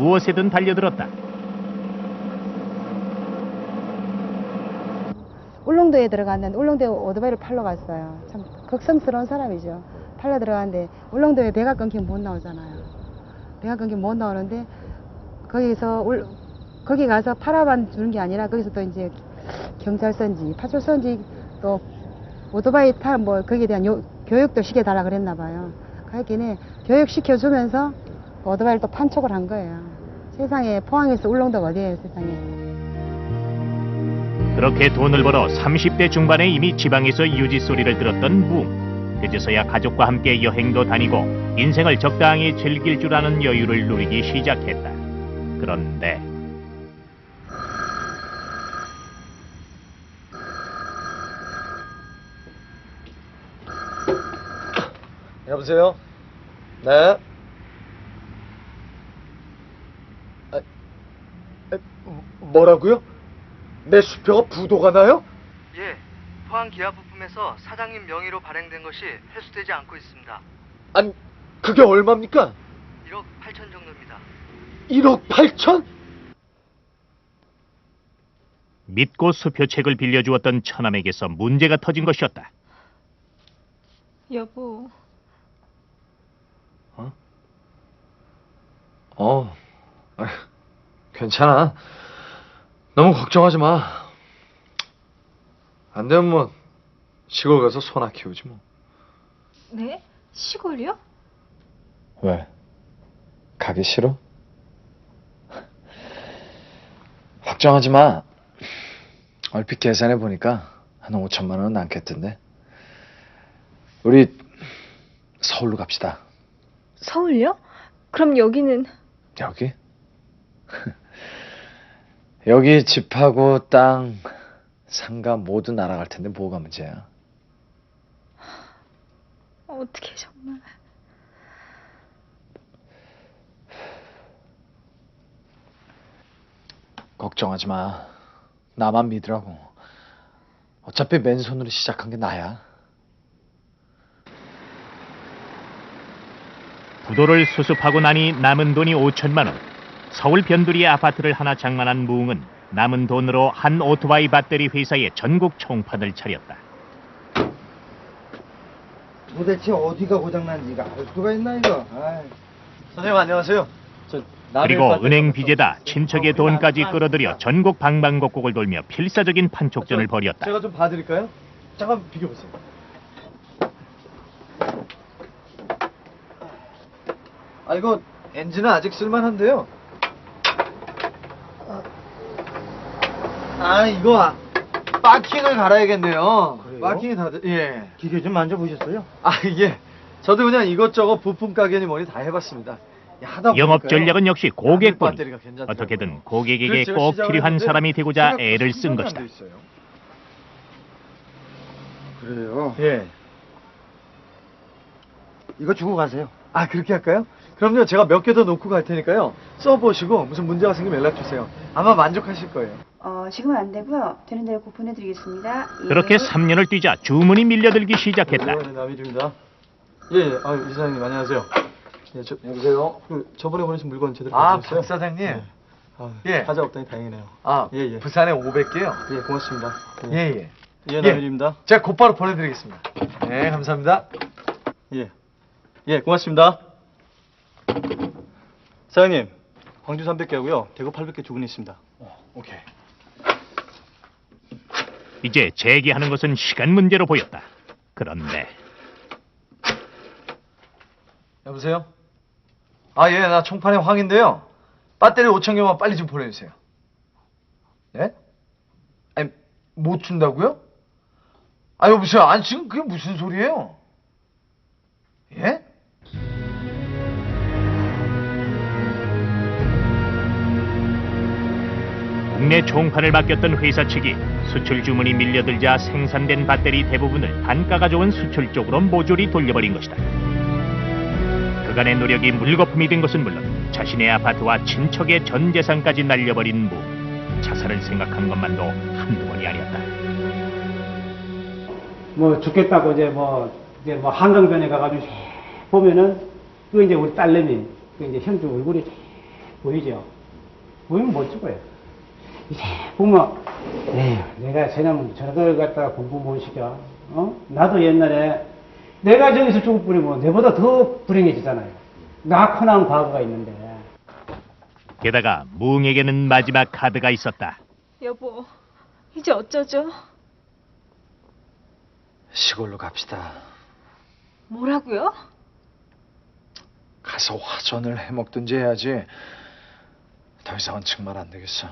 무엇에든 달려들었다. 울릉도에 들어갔는데 울릉도에 오토바이를 팔러 갔어요. 참 극성스러운 사람이죠. 팔러 들어갔는데 울릉도에 배가 끊기면 못 나오잖아요. 배가 끊기면 못 나오는데 거기서 울, 거기 가서 팔아만 주는 게 아니라 거기서 또 이제 경찰서인지 파출소인지 또 오토바이 타뭐 거기에 대한 요- 교육도 시켜달라 그랬나 봐요. 그랬더니 교육 시켜주면서 오토바이를 또 판촉을 한 거예요. 세상에 포항에서 울릉도가 어디예요 세상에. 그렇게 돈을 벌어 30대 중반에 이미 지방에서 유지 소리를 들었던 무. 그제서야 가족과 함께 여행도 다니고 인생을 적당히 즐길 줄 아는 여유를 누리기 시작했다. 그런데 여보세요? 네? 아, 아, 뭐라고요? 내 수표가 부도가 나요? 예, 포항 기아 부품에서 사장님 명의로 발행된 것이 회수되지 않고 있습니다. 아니, 그게 얼마입니까? 1억 8천 정도입니다. 1억 8천? 믿고 수표책을 빌려주었던 처남에게서 문제가 터진 것이었다. 여보, 어, 아휴, 괜찮아. 너무 걱정하지 마. 안 되면 뭐, 시골 가서 소나 키우지 뭐. 네? 시골이요? 왜? 가기 싫어? 걱정하지 마. 얼핏 계산해 보니까 한 5천만 원은 남겠던데. 우리 서울로 갑시다. 서울요? 그럼 여기는 여기? 여기 집하고 땅, 상가 모두 날아갈 텐데 뭐가 문제야? 어떻게 정말 걱정하지 마. 나만 믿으라고. 어차피 맨손으로 시작한 게 나야. 부도를 수습하고 나니 남은 돈이 5천만 원. 서울 변두리의 아파트를 하나 장만한 무웅은 남은 돈으로 한 오토바이 배터리 회사에 전국 총판을 차렸다. 도대체 어디가 고장난지가 알 수가 있나 이거? 아이. 선생님 안녕하세요. 저 그리고 은행 빚에다 친척의 돈까지 끌어들여 전국 방방곡곡을 돌며 필사적인 판촉전을 벌였다. 제가 좀 봐드릴까요? 잠깐 비켜보세요. 아 이거 엔진은 아직 쓸만한데요. 아 이거 아, 마킹을 갈아야겠네요. 그래요? 마킹이 다들 예. 기계 좀 만져보셨어요? 아 이게 저도 그냥 이것저것 부품 가게니 뭐니 다 해봤습니다. 야, 하다 영업 보니까요. 전략은 역시 고객뿐. 배터리가 괜찮더라고요. 어떻게든 고객에게 제가 꼭 시작을 필요한 했는데 사람이 되고자 생각보다 애를 쓴 것이다. 안 돼 있어요. 그래요. 예. 이거 주고 가세요. 아 그렇게 할까요? 그럼요 제가 몇 개 더 놓고 갈 테니까요 써보시고 무슨 문제가 생기면 연락 주세요 아마 만족하실 거예요 어, 지금은 안 되고요. 되는 대로 곧 보내드리겠습니다. 예. 그렇게 3년을 뛰자 주문이 밀려들기 시작했다. 네, 남일입니다 예 예 아 이사장님 안녕하세요 예, 저, 여보세요 그 저번에 보내신 물건 제대로 아? 박 사장님. 네. 아, 예. 과자 없다니 다행이네요 아, 예, 예. 부산에 500개요. 예 고맙습니다 예, 예. 예 남일입니다 제가 곧바로 보내드리겠습니다. 네, 감사합니다. 예. 예, 고맙습니다. 사장님, 광주 300개 하고요. 대구 800개 주문이 있습니다. 오케이. 이제 재기하는 것은 시간 문제로 보였다. 그런데 여보세요? 아, 예, 나 총판의 황인데요. 배터리 5천 개만 빨리 좀 보내주세요. 예? 아니, 못 준다고요? 아, 여보세요. 아니, 지금 그게 무슨 소리예요? 국내 총판을 맡겼던 회사 측이 수출 주문이 밀려들자 생산된 배터리 대부분을 단가가 좋은 수출 쪽으로 모조리 돌려버린 것이다. 그간의 노력이 물거품이 된 것은 물론 자신의 아파트와 친척의 전 재산까지 날려버린 무. 자살을 생각한 것만도 한두 번이 아니었다. 뭐 죽겠다고 이제 뭐 이제 뭐 한강변에 가가지고 보면은 그 이제 우리 딸내미 그 이제 현주 얼굴이 보이죠? 보이면 못 죽어요. 이제 보면, 에휴, 내가 저놈 저걸 갖다가 공부 못 시켜. 어? 나도 옛날에 내가 저기서 죽을 뿐이면 내보다 더 불행해지잖아요. 낳고 난 과거가 있는데. 게다가 무웅에게는 마지막 카드가 있었다. 여보, 이제 어쩌죠? 시골로 갑시다. 뭐라고요? 가서 화전을 해먹든지 해야지. 더 이상은 정말 안 되겠어.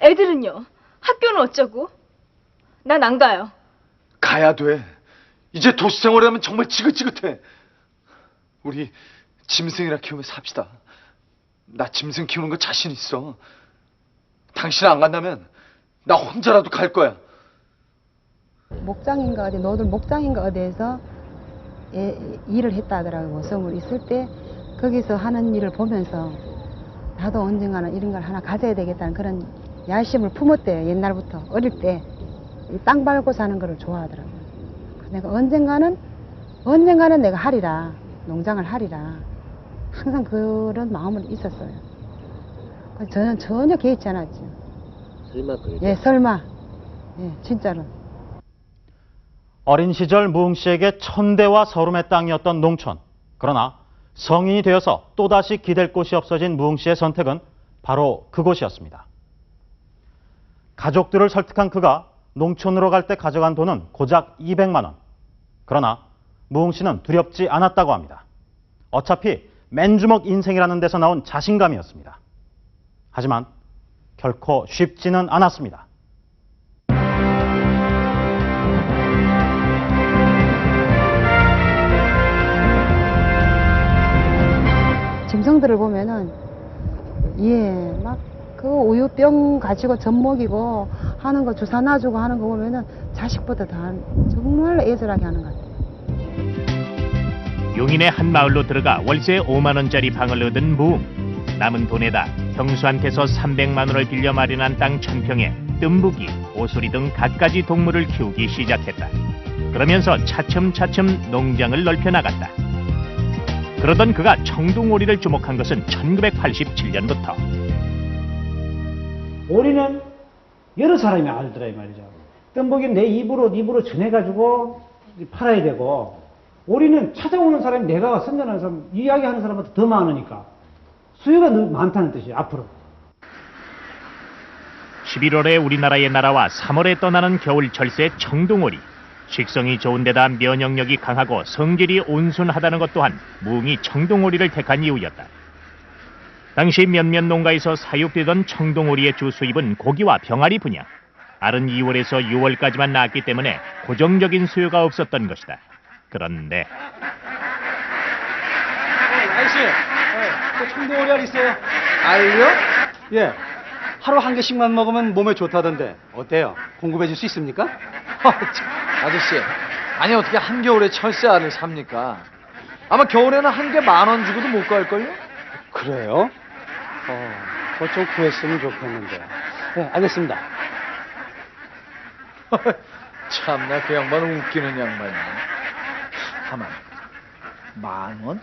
애들은요? 학교는 어쩌고? 난 안 가요. 가야 돼. 이제 도시 생활하면 정말 지긋지긋해. 우리 짐승이나 키우며 삽시다. 나 짐승 키우는 거 자신 있어. 당신 안 간다면 나 혼자라도 갈 거야. 목장인가 어디 노들 목장인가 어디에서 예, 일을 했다 하더라고요. 모성을 있을 때 거기서 하는 일을 보면서 나도 언젠가는 이런 걸 하나 가져야 되겠다는 그런 야심을 품었대요. 옛날부터 어릴 때 땅 밟고 사는 거를 좋아하더라고요. 내가 언젠가는 언젠가는 내가 하리라 농장을 하리라 항상 그런 마음은 있었어요. 저는 전혀 개의치 않았죠. 설마 예, 설마. 예, 진짜로. 어린 시절 무웅 씨에게 천대와 서름의 땅이었던 농촌. 그러나 성인이 되어서 또다시 기댈 곳이 없어진 무웅 씨의 선택은 바로 그곳이었습니다. 가족들을 설득한 그가 농촌으로 갈 때 가져간 돈은 고작 200만 원. 그러나 무웅 씨는 두렵지 않았다고 합니다. 어차피 맨주먹 인생이라는 데서 나온 자신감이었습니다. 하지만 결코 쉽지는 않았습니다. 짐승들을 보면은 예, 막 그 우유병 가지고 젖 먹이고 하는 거 주사 놔주고 하는 거 보면은 자식보다 더 정말로 애절하게 하는 것 같아요. 용인의 한 마을로 들어가 월세 5만 원짜리 방을 얻은 무웅. 남은 돈에다 형수한테서 300만 원을 빌려 마련한 땅 천평에 뜸부기, 오소리 등 갖가지 동물을 키우기 시작했다. 그러면서 차츰차츰 농장을 넓혀 나갔다. 그러던 그가 청둥오리를 주목한 것은 1987년부터. 오리는 여러 사람이 알더라 이 말이죠. 뜸보기 내 입으로 입으로 전해가지고 팔아야 되고 오리는 찾아오는 사람이 내가 선전하는 사람 이야기하는 사람보다 더 많으니까 수요가 늘 많다는 뜻이에요. 앞으로. 11월에 우리나라에 날아와 3월에 떠나는 겨울 철새 청둥오리. 식성이 좋은 데다 면역력이 강하고 성질이 온순하다는 것 또한 무웅이 청둥오리를 택한 이유였다. 당시 몇몇 농가에서 사육되던 청둥오리의 주 수입은 고기와 병아리 분야. 알은 2월에서 6월까지만 나왔기 때문에 고정적인 수요가 없었던 것이다. 그런데 아저씨, 그 청동오리 알 있어요? 알요? 예. 하루 한 개씩만 먹으면 몸에 좋다던데 어때요? 공급해 줄 수 있습니까? 아저씨, 아니 어떻게 한겨울에 철새 알을 삽니까? 아마 겨울에는 한 개 만 원 주고도 못 갈걸요? 그래요? 어, 그좀 구했으면 좋겠는데. 네, 알겠습니다. 참나 그 양반은 웃기는 양반이네. 가만, 만 원?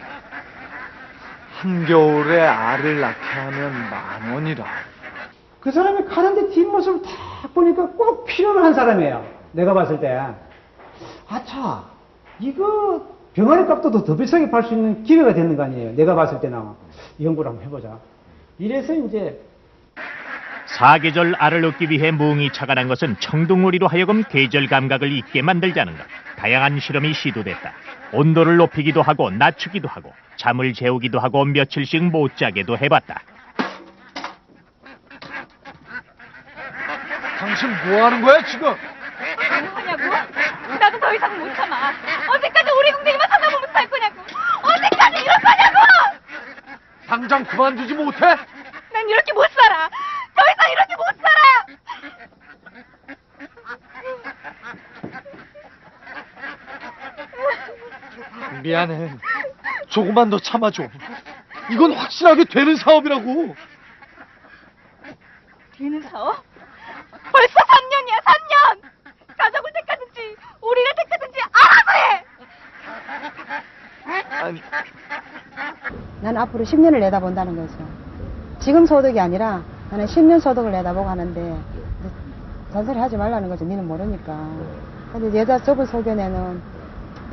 한겨울에 알을 낳게 하면 만 원이라. 그 사람이 가는데 뒷모습을 딱 보니까 꼭 필요로 한 사람이에요. 내가 봤을 때. 아차, 이거 병아리 값도 더, 더 비싸게 팔 수 있는 기회가 되는 거 아니에요. 내가 봤을 때나. 연구를 한번 해보자. 이래서 이제 사계절 알을 얻기 위해 무웅이 착안한 것은 청둥오리로 하여금 계절 감각을 잊게 만들자는 것. 다양한 실험이 시도됐다. 온도를 높이기도 하고 낮추기도 하고 잠을 재우기도 하고 며칠씩 못 자게도 해봤다. 당신 뭐 하는 거야 지금? 더 이상 못 참아. 언제까지 우리 동생이만 살아보면 살 거냐고? 언제까지 이럴 거냐고? 당장 그만두지 못해? 난 이렇게 못 살아. 더 이상 이렇게 못 살아. 미안해. 조금만 더 참아줘. 이건 확실하게 되는 사업이라고. 되는 사업? 벌써 3년이야, 3년! 가족을 택하든지, 우리를 택하든지 알아서 해! 아니, 난 앞으로 10년을 내다본다는 거죠. 지금 소득이 아니라 나는 10년 소득을 내다보고 하는데 잔소리 하지 말라는 거죠. 니는 모르니까. 근데 여자 저을 속여내는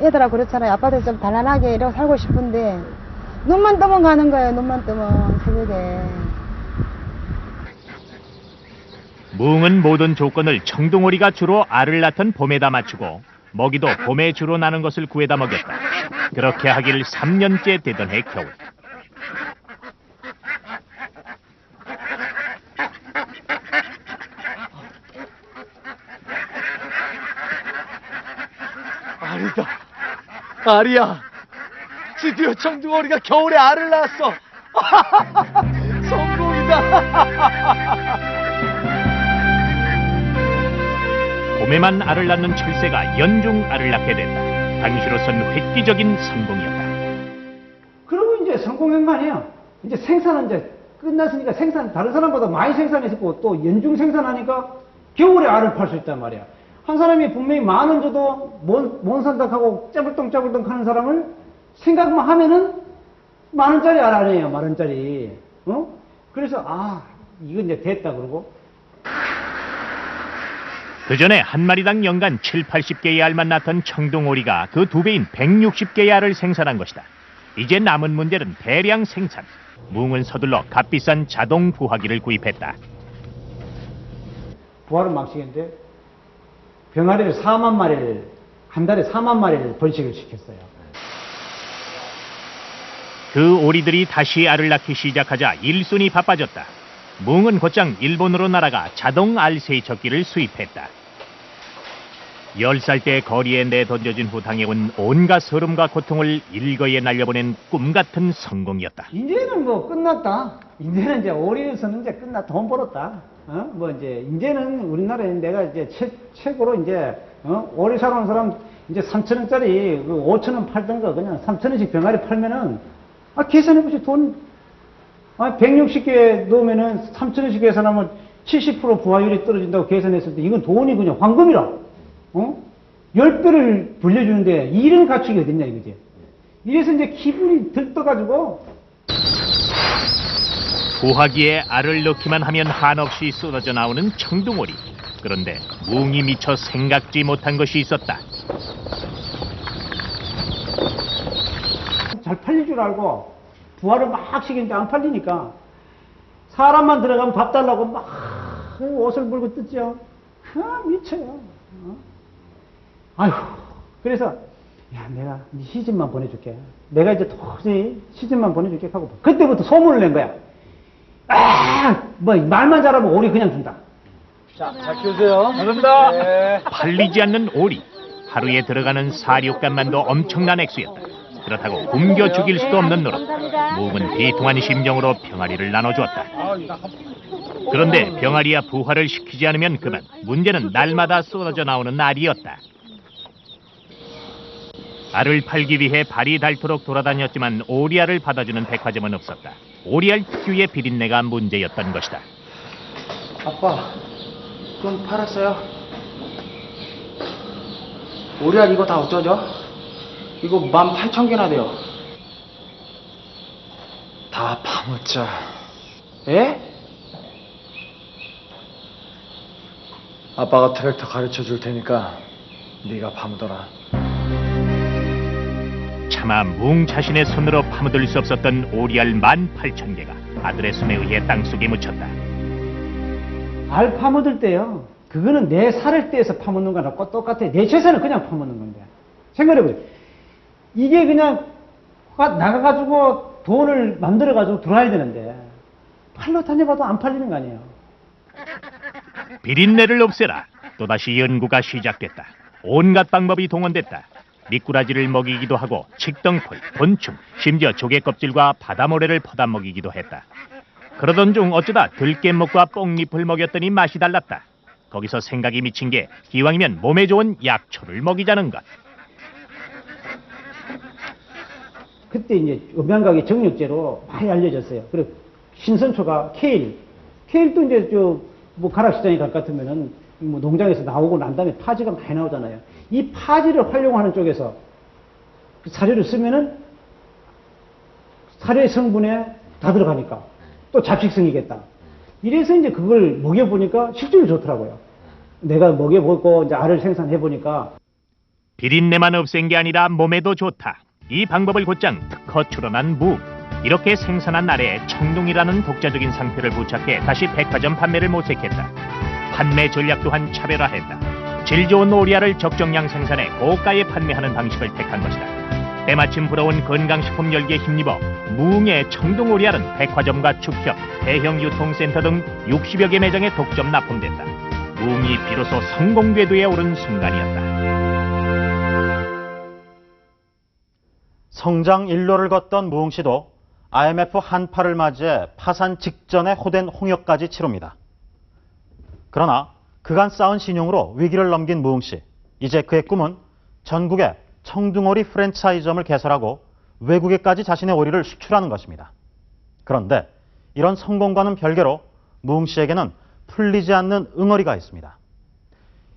애들아 그렇잖아요. 아빠들 좀 단란하게 이러고 살고 싶은데 눈만 뜨면 가는 거예요. 눈만 뜨면 새벽에. 무웅은 모든 조건을 청둥오리가 주로 알을 낳던 봄에다 맞추고 먹이도 봄에 주로 나는 것을 구해다 먹였다. 그렇게 하길 3년째 되던 해 겨울. 알이다. 알이야. 드디어 청둥오리가 겨울에 알을 낳았어. 성공이다. 봄에만 알을 낳는 철새가 연중 알을 낳게 된다. 당시로선 획기적인 성공이었다. 그러고 이제 성공한 거 아니에요. 이제 생산은 이제 끝났으니까 생산, 다른 사람보다 많이 생산했고 또 연중 생산하니까 겨울에 알을 팔 수 있단 말이야. 한 사람이 분명히 만원 줘도 뭔, 뭔 산다하고 짜불덩짜불덩 하는 사람을 생각만 하면은 만 원짜리 알 아니에요. 만 원짜리. 어? 그래서 아, 이거 이제 됐다 그러고 그 전에 한 마리당 연간 7, 80개의 알만 낳던 청둥오리가 그 두 배인 160개의 알을 생산한 것이다. 이제 남은 문제는 대량 생산. 무웅은 서둘러 값비싼 자동 부화기를 구입했다. 부활은 망치겠는데 병아리를 4만 마리를 한 달에 4만 마리를 번식을 시켰어요. 그 오리들이 다시 알을 낳기 시작하자 일손이 바빠졌다. 무웅은 곧장 일본으로 날아가 자동 알 세척기를 수입했다. 열살때 거리에 내던져진 후 당해온 온갖 서름과 고통을 일거에 날려보낸 꿈 같은 성공이었다. 이제는 뭐 끝났다. 이제는 이제 오리에서는 이제 끝나 돈 벌었다. 어? 뭐 이제 이제는 우리나라에 내가 이제 최, 최고로 이제 어? 오리 사러 온 사람 이제 3천 원짜리 그 5천 원 팔던 거 그냥 3천 원씩 병아리 팔면은 아 계산해 보지 돈 아, 160개 넣으면은 3천 원씩 계산하면 70% 부하율이 떨어진다고 계산했을 때 이건 돈이 그냥 황금이라. 어? 10배를 불려주는데 이런 가축이 어딨냐 이거지. 이래서 이제 기분이 들떠가지고 부화기에 알을 넣기만 하면 한없이 쏟아져 나오는 청둥오리. 그런데 무웅이 미처 생각지 못한 것이 있었다. 잘 팔릴 줄 알고 부하를 막 시키는데 안 팔리니까 사람만 들어가면 밥 달라고 막 옷을 물고 뜯죠. 아, 미쳐요. 어? 아휴, 그래서 야, 내가 네 시집만 보내줄게. 내가 이제 도저히 시집만 보내줄게 하고 그때부터 소문을 낸 거야. 아, 뭐 말만 잘하면 오리 그냥 준다. 자, 잘 키우세요. 감사합니다. 네. 팔리지 않는 오리. 하루에 들어가는 사료값만도 엄청난 액수였다. 그렇다고 굶겨 죽일 수도 없는 노릇. 무웅은 비통한 심정으로 병아리를 나눠주었다. 그런데 병아리야 부화를 시키지 않으면 그만. 문제는 날마다 쏟아져 나오는 알이었다. 알을 팔기 위해 발이 닳도록 돌아다녔지만 오리알을 받아주는 백화점은 없었다. 오리알 특유의 비린내가 문제였던 것이다. 아빠, 그럼 팔았어요? 오리알 이거 다 어쩌죠? 이거 18,000개나 돼요. 다 파묻자. 예? 아빠가 트랙터 가르쳐 줄 테니까 네가 파묻어라. 차마 뭉 자신의 손으로 파묻을 수 없었던 오리알 만 팔천 개가 아들의 손에 의해 땅속에 묻혔다. 알 파묻을 때요. 그거는 내 살을 떼서 파묻는 거랑 똑같아. 내 재산을 그냥 파묻는 건데. 생각해보세요. 이게 그냥 가- 나가가지고 돈을 만들어가지고 들어와야 되는데 팔로 다녀봐도 안 팔리는 거 아니에요. 비린내를 없애라. 또다시 연구가 시작됐다. 온갖 방법이 동원됐다. 미꾸라지를 먹이기도 하고 칡덩풀, 곤충, 심지어 조개 껍질과 바다모래를 퍼다 먹이기도 했다. 그러던 중 어쩌다 들깨목과 뽕잎을 먹였더니 맛이 달랐다. 거기서 생각이 미친 게 기왕이면 몸에 좋은 약초를 먹이자는 것. 그때 이제 음양각의 정력제로 많이 알려졌어요. 그리고 신선초가 케일. 케일도 이제 저 뭐 가락시장에 갈 것 같으면은 뭐 농장에서 나오고 난 다음에 파지가 많이 나오잖아요. 이 파지를 활용하는 쪽에서 그 사료를 쓰면은 사료의 성분에 다 들어가니까 또 잡식성이겠다. 이래서 이제 그걸 먹여보니까 실질이 좋더라고요. 내가 먹여보고 이제 알을 생산해보니까 비린내만 없앤 게 아니라 몸에도 좋다. 이 방법을 곧장 특허 출원한 무. 이렇게 생산한 알에 청둥이라는 독자적인 상표를 부착해 다시 백화점 판매를 모색했다. 판매 전략 또한 차별화했다. 질 좋은 오리알을 적정량 생산해 고가에 판매하는 방식을 택한 것이다. 때마침 불어온 건강식품 열기에 힘입어 무웅의 청둥 오리알은 백화점과 축협, 대형 유통센터 등 60여 개 매장에 독점 납품됐다. 무웅이 비로소 성공 궤도에 오른 순간이었다. 성장 일로를 걷던 무흥 씨도 IMF 한파를 맞이해 파산 직전에 호된 홍역까지 치릅니다. 그러나 그간 쌓은 신용으로 위기를 넘긴 무흥 씨. 이제 그의 꿈은 전국에 청둥오리 프랜차이즈점을 개설하고 외국에까지 자신의 오리를 수출하는 것입니다. 그런데 이런 성공과는 별개로 무흥 씨에게는 풀리지 않는 응어리가 있습니다.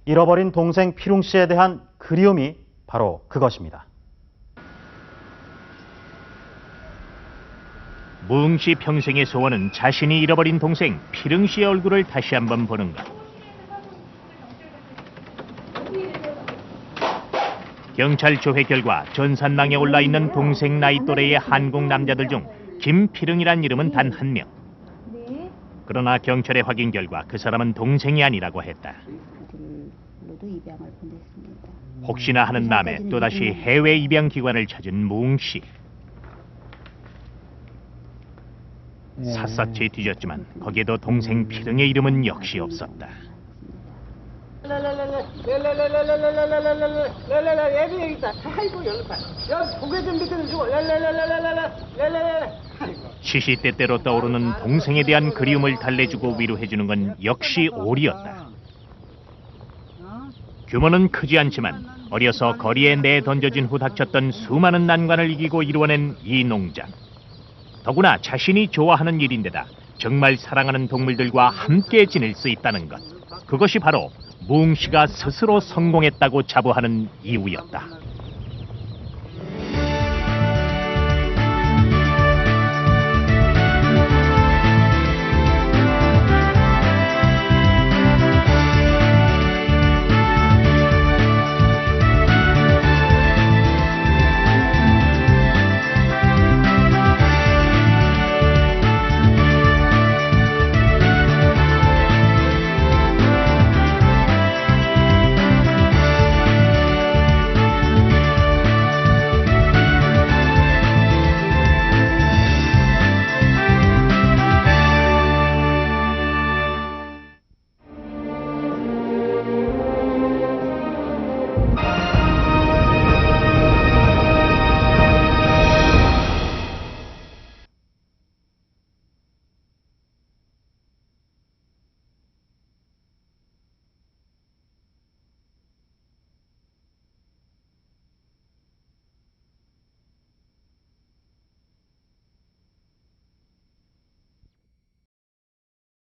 잃어버린 동생 피룽 씨에 대한 그리움이 바로 그것입니다. 무웅 씨 평생의 소원은 자신이 잃어버린 동생 피릉 씨의 얼굴을 다시 한번 보는 것. 경찰 조회 결과 전산망에 올라 있는 동생 나이 또래의 한국 남자들 중 김피릉이란 이름은 단 한 명. 그러나 경찰의 확인 결과 그 사람은 동생이 아니라고 했다. 혹시나 하는 마음에 또다시 해외 입양 기관을 찾은 무웅 씨. 샅샅이 뒤졌지만 거기에도 동생 피릉의 이름은 역시 없었다. 시시때때로 떠오르는 동생에 대한 그리움을 달래주고 위로해주는 건 역시 오리였다. 규모는 크지 않지만 어려서 거리에 내던져진 후 닥쳤던 수많은 난관을 이기고 이루어낸 이 농장. 더구나 자신이 좋아하는 일인데다 정말 사랑하는 동물들과 함께 지낼 수 있다는 것. 그것이 바로 무웅 씨가 스스로 성공했다고 자부하는 이유였다.